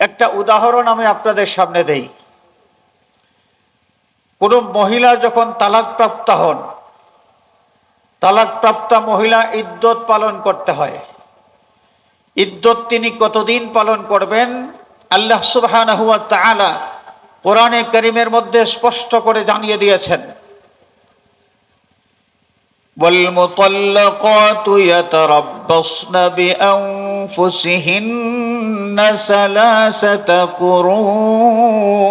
একটা উদাহরণ আমি আপনাদের সামনে দেই কোনো মহিলা যখন তালাকপ্রাপ্ত হন তালাকপ্রাপ্তা মহিলা ইদ্যত পালন করতে হয় ইদ্যত তিনি কতদিন পালন করবেন আল্লাহ সুবহানাহু ওয়া তাআলা কোরআনে করিমের মধ্যে স্পষ্ট করে জানিয়ে দিয়েছেন والمطلقات يتربصن بأنفسهن ثلاثة قروء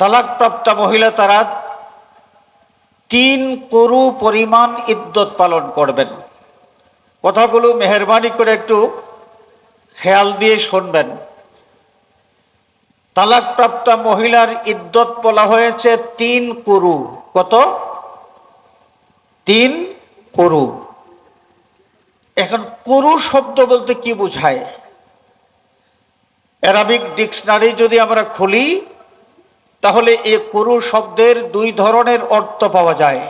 তালাকপ্রাপ্ত মহিলা তারা তিন করু পরিমাণ ইদ্যত পালন করবেন কথাগুলো মেহরবানি করে একটু খেয়াল দিয়ে শুনবেন তালাকপ্রাপ্ত মহিলার ইদ্যত বলা হয়েছে তিন কুরু কত তিন কুরু এখন কুরু শব্দ বলতে কি বোঝায়? অ্যারাবিক ডিকশনারি যদি আমরা খুলি, তাহলে এই কুরু শব্দের দুই ধরনের অর্থ পাওয়া যায়।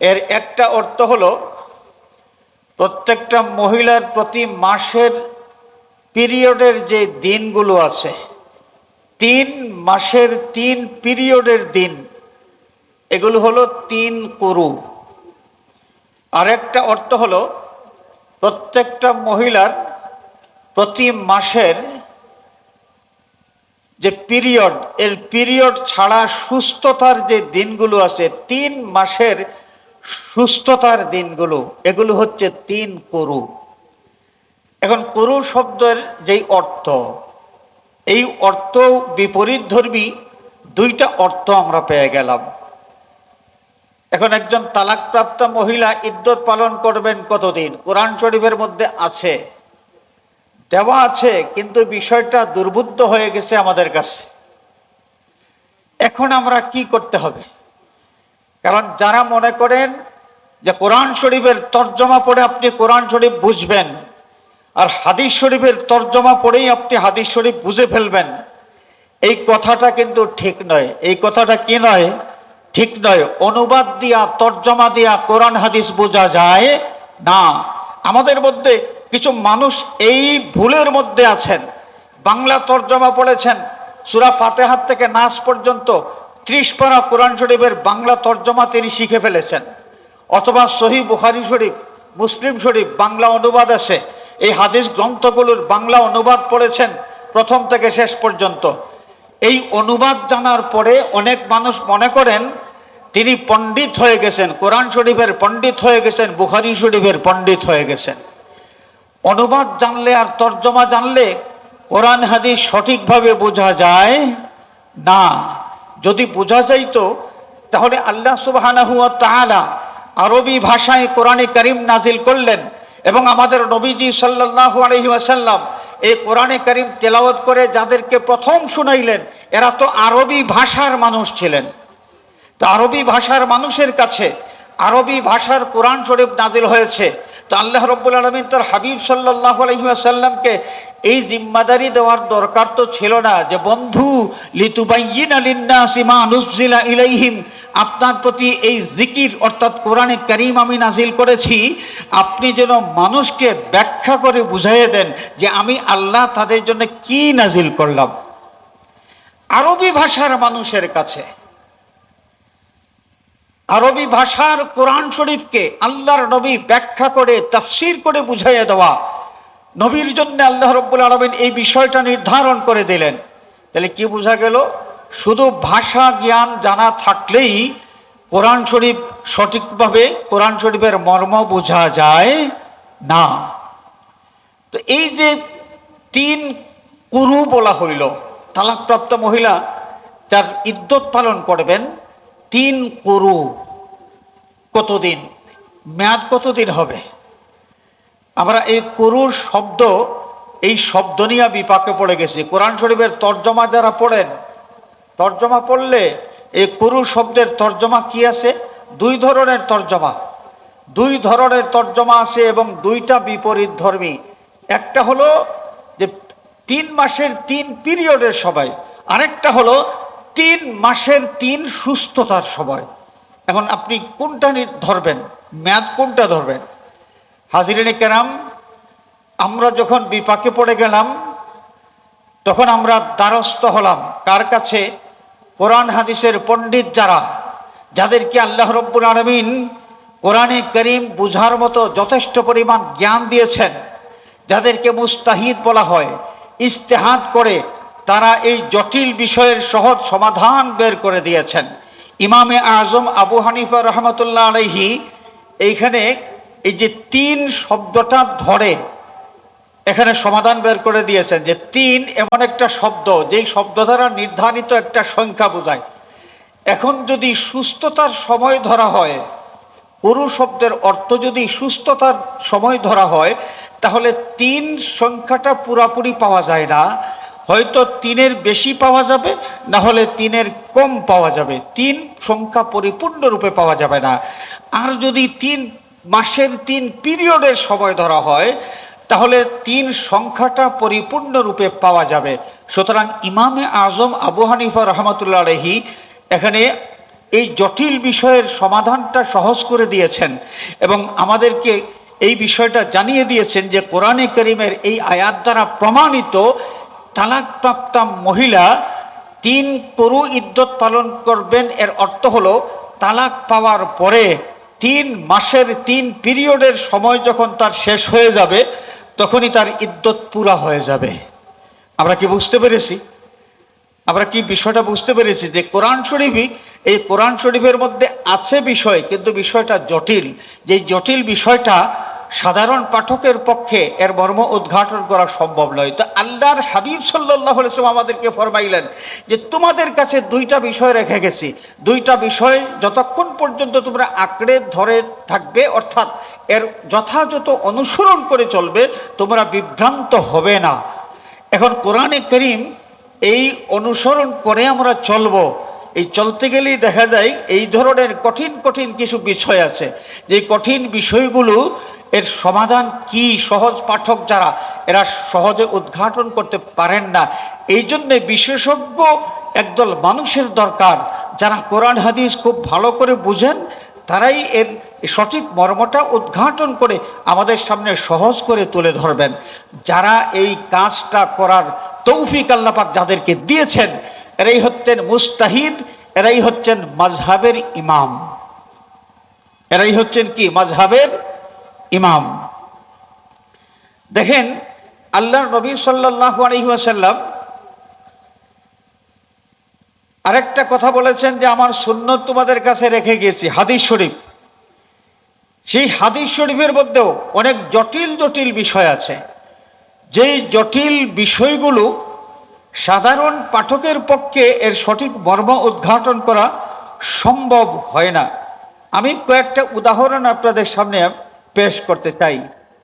এর একটা অর্থ হলো, প্রত্যেকটা মহিলার প্রতি মাসের পিরিয়ডের যে দিনগুলো আছে, তিন মাসের তিন পিরিয়ডের দিন, এগুলো হলো তিন করু। আরেকটা অর্থ হলো, প্রত্যেকটা মহিলার প্রতি মাসের যে পিরিয়ড এর পিরিয়ড ছাড়া সুস্থতার যে দিনগুলো আছে, তিন মাসের সুস্থতার দিনগুলো, এগুলো হচ্ছে তিন করু। এখন করু শব্দের যেই অর্থ, এই অর্থ বিপরীত ধর্মী দুইটা অর্থ আমরা পেয়ে গেলাম। এখন একজন তালাকপ্রাপ্ত মহিলা ইদ্যত পালন করবেন কতদিন? কোরআন শরীফের মধ্যে আছে, দেওয়া আছে, কিন্তু বিষয়টা দুর্বুদ্ধ হয়ে গেছে আমাদের কাছে। এখন আমরা কি করতে হবে? কারণ যারা মনে করেন যে কোরআন শরীফের তর্জমা পড়ে আপনি কোরআন শরীফ বুঝবেন, আর হাদিস শরীফের তর্জমা পড়েই আপনি হাদিস শরীফ বুঝে ফেলবেন, এই কথাটা কিন্তু ঠিক নয়। এই কথাটা কি নয়? ঠিক নয়, অনুবাদ দিয়া, তর্জমা দিয়া কোরআন হাদিস বোঝা যায়? না। আমাদের মধ্যে কিছু মানুষ এই ভুলের মধ্যে আছেন। বাংলা তর্জমা পড়েছেন। সুরা ফাতেহাত থেকে নাচ পর্যন্ত ত্রিশ পারা কোরআন শরীফের বাংলা তর্জমা তিনি শিখে ফেলেছেন। অথবা সহি বুখারি শরীফ, মুসলিম শরীফ, বাংলা অনুবাদ আছে। এই হাদিস গ্রন্থগুলোর বাংলা অনুবাদ পড়েছেন প্রথম থেকে শেষ পর্যন্ত। এই অনুবাদ জানার পরে অনেক মানুষ মনে করেন তিনি পণ্ডিত হয়ে গেছেন, কোরআন শরীফের পণ্ডিত হয়ে গেছেন, বুখারি শরীফের পণ্ডিত হয়ে গেছেন। অনুবাদ জানলে আর তর্জমা জানলে কোরআন হাদিস সঠিকভাবে বোঝা যায় না। যদি বোঝা যাইতো, তাহলে আল্লাহ তাআলা আরবি ভাষায় কোরআনে করিম নাজিল করলেন এবং আমাদের নবীজি সাল্লাল্লাহু আলহি আসাল্লাম এই কোরআনে করিম তেলাওয়াত করে যাদেরকে প্রথম শুনাইলেন, এরা তো আরবি ভাষার মানুষ ছিলেন। তো আরবি ভাষার মানুষের কাছে আরবি ভাষার কোরআন শরীফ নাজিল হয়েছে। তো আল্লাহ রব্বুল আলমিন তার হাবিব সাল্লাহ আলহিহাসাল্লামকে এই জিম্মাদারি দেওয়ার দরকার তো ছিল না যে, বন্ধু লিতুবাইন আলিন্না সিমা নুজিলা ইলাইহিম। আপনার প্রতি এই জিকির অর্থাৎ কোরআনে করিম আমি নাজিল করেছি। আপনি যেন মানুষকে ব্যাখ্যা করে বুঝাইয়ে দেন যে, আমি আল্লাহ তাদের জন্য কি নাজিল করলাম? আরবি ভাষার মানুষের কাছে আরবি ভাষার কোরআন শরীফকে আল্লাহর নবী ব্যাখ্যা করে, তাফসির করে বুঝাইয়া দেওয়া। নবীর জন্য আল্লাহ রব্বুল আলমিন এই বিষয়টা নির্ধারণ করে দিলেন। তাহলে কি বোঝা গেল? শুধু ভাষা জ্ঞান জানা থাকলেই কোরআন শরীফ সঠিকভাবে, কোরআন শরীফের মর্ম বোঝা যায় না। তো এই যে তিন কুরু বলা হইল, তালাকপ্রাপ্ত মহিলা তার ইদ্যত পালন করবেন তিন কুরু কতদিন? মেয়াদ কতদিন হবে? আমরা এই কুরুর শব্দ, এই শব্দ নিয়ে বিপাকে পড়ে গেছি। কোরআন শরীফের তর্জমা যারা পড়েন, তর্জমা পড়লে এই কুরু শব্দের তর্জমা কি আছে? দুই ধরনের তর্জমা। দুই ধরনের তর্জমা আছে এবং দুইটা বিপরীত ধর্মী। একটা হলো যে তিন মাসের তিন পিরিয়ডের সবাই আরেকটা হলো তিন মাসের তিন সুস্থতার সময়। এখন আপনি কোনটা ধরবেন? ম্যাদ কোনটা ধরবেন? হাজিরিনে কেরাম, আমরা যখন বিপাকে পড়ে গেলাম, তখন আমরা দ্বারস্থ হলাম। কার কাছে? কোরআন হাদিসের পণ্ডিত যারা, যাদেরকে আল্লাহ রব্বুল আলমিন কোরআনে করিম বুঝার মতো যথেষ্ট পরিমাণ জ্ঞান দিয়েছেন, যাদেরকে মুস্তাহিদ বলা হয় ইস্তেহাদ করে তারা এই জটিল বিষয়ের সহজ সমাধান বের করে দিয়েছেন। ইমামে আজম আবু হানিফা রহমতুল্লাহ আলহি এইখানে এই যে তিন শব্দটা ধরে এখানে সমাধান বের করে দিয়েছেন যে তিন এমন একটা শব্দ, যেই শব্দ দ্বারা নির্ধারিত একটা সংখ্যা বোঝায়। এখন যদি সুস্থতার সময় ধরা হয়, পুরু শব্দের অর্থ যদি সুস্থতার সময় ধরা হয়, তাহলে তিন সংখ্যাটা পুরাপুরি পাওয়া যায় না। হয়তো তিনের বেশি পাওয়া যাবে, না হলে তিনের কম পাওয়া যাবে। তিন সংখ্যা পরিপূর্ণরূপে পাওয়া যাবে না। আর যদি তিন মাসের, তিন পিরিয়ডের সময় ধরা হয়, তাহলে তিন সংখ্যাটা পরিপূর্ণরূপে পাওয়া যাবে। সুতরাং ইমামে আজম আবু হানিফা রহমতুল্লাহ আলহি এখানে এই জটিল বিষয়ের সমাধানটা সহজ করে দিয়েছেন এবং আমাদেরকে এই বিষয়টা জানিয়ে দিয়েছেন যে কোরআনে করিমের এই আয়াত দ্বারা প্রমাণিত তালাকপ্রাপ্তা মহিলা তিন করু ইদ্যত পালন করবেন। এর অর্থ হলো, তালাক পাওয়ার পরে তিন মাসের তিন পিরিয়ডের সময় যখন তার শেষ হয়ে যাবে, তখনই তার ইদ্যত পুরা হয়ে যাবে। আমরা কি বুঝতে পেরেছি? আমরা কি বিষয়টা বুঝতে পেরেছি যে কোরআন শরীফই, এই কোরআন শরীফের মধ্যে আছে বিষয়, কিন্তু বিষয়টা জটিল। যে জটিল বিষয়টা সাধারণ পাঠকের পক্ষে এর মর্ম উদ্ঘাটন করা সম্ভব নয়। তো আল্লাহর হাবিব সাল্লাহ ইসলাম আমাদেরকে ফরমাইলেন যে তোমাদের কাছে দুইটা বিষয় রেখে গেছি। দুইটা বিষয় যতক্ষণ পর্যন্ত তোমরা আঁকড়ে ধরে থাকবে, অর্থাৎ এর যথাযথ অনুসরণ করে চলবে, তোমরা বিভ্রান্ত হবে না। এখন কোরআনে করিম এই অনুসরণ করে আমরা চলবো। এই চলতে গেলেই দেখা যায় এই ধরনের কঠিন কঠিন কিছু বিষয় আছে। যে কঠিন বিষয়গুলো এর সমাধান কি সহজ পাঠক যারা, এরা সহজে উদ্ঘাটন করতে পারেন না। এই জন্যে বিশেষজ্ঞ একদল মানুষের দরকার। যারা কোরআন, হাদিস খুব ভালো করে বুঝেন, তারাই এর সঠিক মর্মটা উদ্ঘাটন করে আমাদের সামনে সহজ করে তুলে ধরবেন। যারা এই কাজটা করার তৌফিক আল্লাপাক যাদেরকে দিয়েছেন এরাই হচ্ছেন মুস্তাহিদ, এরাই হচ্ছেন মাজহাবের ইমাম। এরাই হচ্ছেন কি? মাজহাবের ইমাম। দেখেন, আল্লাহর নবী সাল্লাহ আলহিহাসাল্লাম আরেকটা কথা বলেছেন যে, আমার সুন্নত তোমাদের কাছে রেখে গিয়েছি। হাদিস শরীফ। সেই হাদিস শরীফের মধ্যেও অনেক জটিল জটিল বিষয় আছে। যেই জটিল বিষয়গুলো সাধারণ পাঠকের পক্ষে এর সঠিক মর্ম উদ্ঘাটন করা সম্ভব হয় না। আমি কয়েকটা উদাহরণ আপনাদের সামনে পেশ করতে চাই।